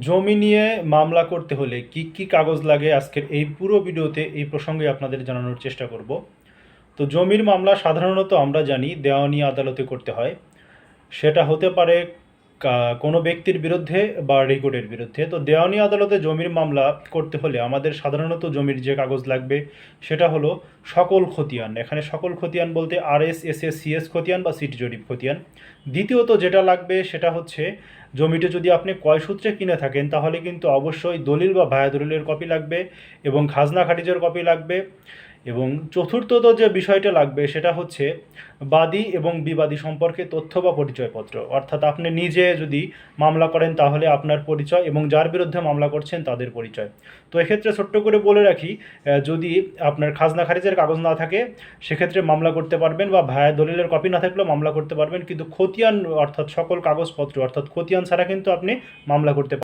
জমি নিয়ে মামলা করতে হলে কি কি কাগজ লাগে? আজকের এই পুরো ভিডিওতে এই প্রসঙ্গে আপনাদের জানানোর চেষ্টা করব। তো জমির মামলা সাধারণত আমরা জানি দেওয়ানি আদালতে করতে হয়। সেটা হতে পারে কোনো ব্যক্তির বিরুদ্ধে বা রেকর্ডের বিরুদ্ধে। তো দেওয়ানি আদালতে জমির মামলা করতে হলে আমাদের সাধারণত জমির যে কাগজ লাগবে, সেটা হলো সকল খতিয়ান। এখানে সকল খতিয়ান বলতে R S S S C S খতিয়ান বা সিটি জরিপ খতিয়ান। দ্বিতীয়ত যেটা লাগবে, সেটা হচ্ছে জমিটি যদি আপনি কয় সূত্রে কিনে থাকেন, তাহলে কিন্তু অবশ্যই দলিল বা ভায়া দলিলের কপি লাগবে এবং খাজনা খারিজের কপি লাগবে। এবং চতুর্থত যে বিষয়টা লাগবে সেটা হচ্ছে বাদী এবং বিবাদী সম্পর্কে তথ্য বা পরিচয়পত্র। অর্থাৎ আপনি নিজে যদি মামলা করেন তাহলে আপনার পরিচয় এবং যার বিরুদ্ধে মামলা করছেন তাদের পরিচয়। তো এক্ষেত্রে ছোট্ট করে বলে রাখি যদি আপনার খাজনা খারিজের কাগজ না থাকে, সেক্ষেত্রে মামলা করতে পারবেন বা ভায়া দলিলের কপি না থাকলেও মামলা করতে পারবেন। কিন্তু খতিয়ান, অর্থাৎ সকল কাগজপত্র, অর্থাৎ খতিয়ান ছাড়া কিন্তু আপনি মামলা করতে